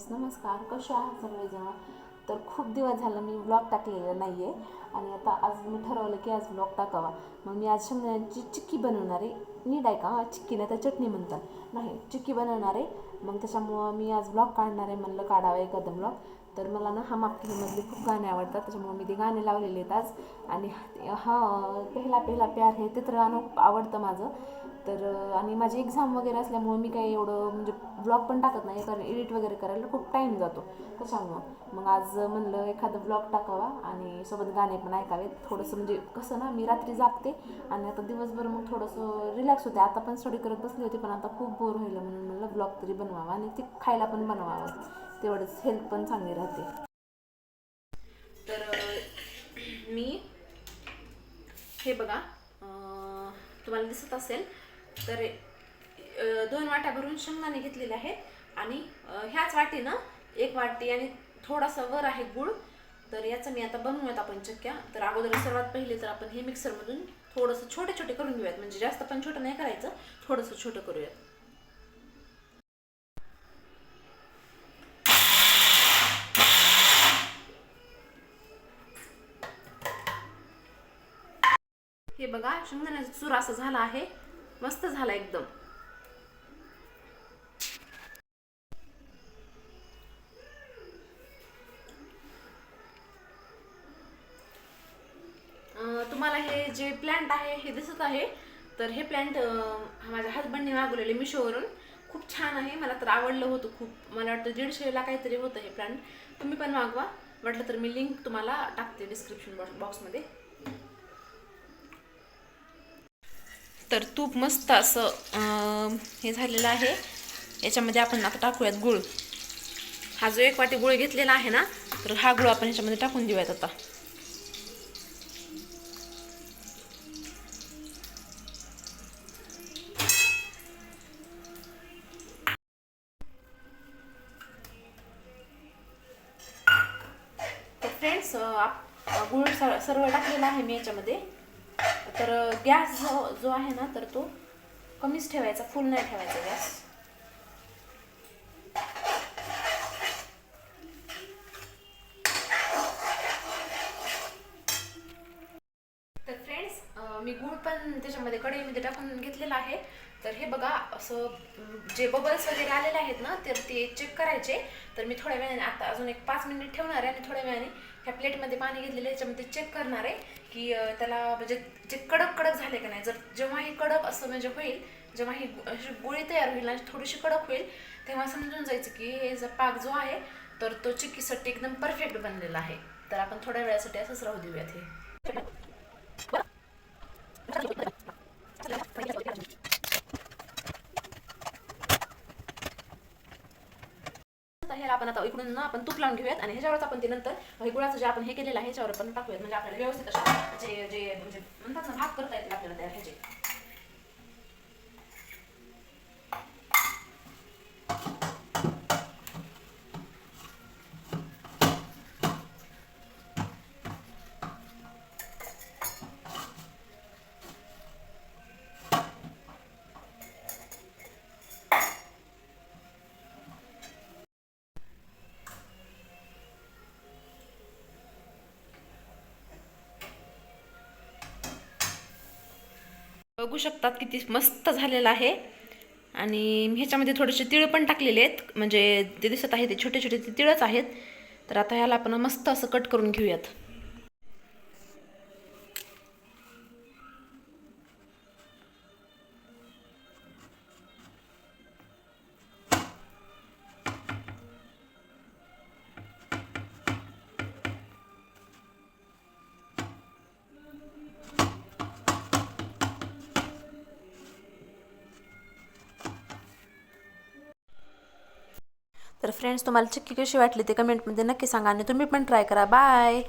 Friends नमस्कार. कसे आहात सगळेजण? तर खूप दिवस झालं मी ब्लॉग टाकलेला नाही आहे आणि आता आज मी ठरवलं की आज ब्लॉग टाकावा. मग मी आज शेंगदाण्याची चिक्की बनवणार आहे. नीट आहे का? चिक्की नाही तर चटणी म्हणतात. नाही चिक्की बनवणार आहे. मग त्याच्यामुळं मी आज ब्लॉग काढणार आहे म्हणलं काढावा एखादं ब्लॉग तर मला ना हम आपकी खूप गाणे आवडतात. त्याच्यामुळे मी ते गाणे लावलेले आहेत आज. आणि हा पहिला पहिला प्यार हे ते तर गाणं खूप आवडतं माझं. तर आणि माझी एक्झाम वगैरे असल्यामुळे मी काही एवढं म्हणजे ब्लॉग पण टाकत नाही कारण एडिट वगैरे करायला खूप टाईम जातो. त्याच्यामुळं मग आज म्हणलं एखादं ब्लॉग टाकावा आणि सोबत गाणे पण ऐकावेत. थोडंसं म्हणजे कसं ना मी रात्री जागते आणि आता दिवसभर मग थोडंसं रिलॅक्स होते. आता पण स्टडी करत बसली होती पण आता खूप बोर व्हायला म्हणून म्हणलं ब्लॉग तरी बनवावा आणि ते खायला पण बनवावं. तेवढंच हेल्थ पण चांगली राहते. तर मी हे बघा तुम्हाला दिसत असेल तर दोन वाट्या भरून शेंगदाणे घेतलेले आहेत आणि ह्याच वाटीनं एक वाटी आणि थोडासा वर आहे गुळ. तर याचं मी आता बनवूयात आपण चक्क्या. तर अगोदर सर्वात पहिले तर आपण हे मिक्सरमधून थोडंसं छोटे छोटे करून घेऊयात. म्हणजे जास्त पण छोटं नाही करायचं थोडंसं छोटं करूयात. हे बघा शेंगदाण्याचा चूर असं झाला आहे. मस्त झाला एकदम. तुम्हाला हे जे प्लॅन्ट आहे हे दिसत आहे तर हे प्लॅन्ट माझ्या हजबंडने मागवलेले मिशोवरून. खूप छान आहे मला तर आवडलं होतं खूप. मला वाटतं दीडशेला काहीतरी होतं हे प्लॅन्ट तुम्ही पण मागवा. वाटलं तर मी लिंक तुम्हाला टाकते डिस्क्रिप्शन बॉक्समध्ये तर तूप मस्त असं हे झालेलं आहे. याच्यामध्ये आपण आता टाकूयात गुळ. हा जो एक वाटी गुळ घेतलेला आहे ना तर हा गुळ आपण याच्यामध्ये टाकून देऊयात आता. तर फ्रेंड्स गुळ सर सर्व टाकलेला आहे मी याच्यामध्ये. तर गॅस जो जो आहे ना तर तो कमीच ठेवायचा फुल नाही ठेवायचा गॅस तर फ्रेंड्स मी गूळ पण त्याच्यामध्ये कढईमध्ये टाकून घेतलेलं आहे. तर हे बघा असं जे बबल्स वगैरे आलेले आहेत ना तर ते चेक करायचे. तर मी थोड्या वेळाने आता अजून एक पाच मिनिट ठेवणार आहे आणि थोड्या वेळाने ह्या प्लेटमध्ये पाणी घेतलेलं आहे त्याच्यामध्ये चेक करणार आहे की त्याला म्हणजे जे कडक कडक झाले का नाही. जर जेव्हा हे कडक असं म्हणजे होईल जेव्हा ही अशी गोळी तयार होईल आणि थोडीशी कडक होईल तेव्हा समजून जायचं की हे जो पाक जो आहे तर तो चिक्कीसाठी एकदम परफेक्ट बनलेला आहे. तर आपण थोड्या वेळासाठी असंच राहू देऊयात हे. आता आपण आता इकडून ना आपण तूप लावून घेऊयात आणि ह्याच्यावरच आपण ते नंतर हे गुळाचं जे आपण हे केलेलं आहे ह्याच्यावर आपण टाकूयात. म्हणजे आपल्याला व्यवस्थित असे जे जे म्हणजे म्हणतात ना भाग करता येतील आपल्याला त्या ह्याचे. बघू शकतात किती मस्त झालेलं आहे. आणि ह्याच्यामध्ये थोडेसे तिळ पण टाकलेले आहेत. म्हणजे ते दिसत आहे ते छोटे छोटे ते तिळच आहेत. तर आता ह्याला आपण मस्त असं कट करून घेऊयात. तर फ्रेंड्स तुम्हाला चिक्की कशी वाटली ते कमेंटमध्ये नक्की सांगा आणि तुम्ही पण ट्राय करा. बाय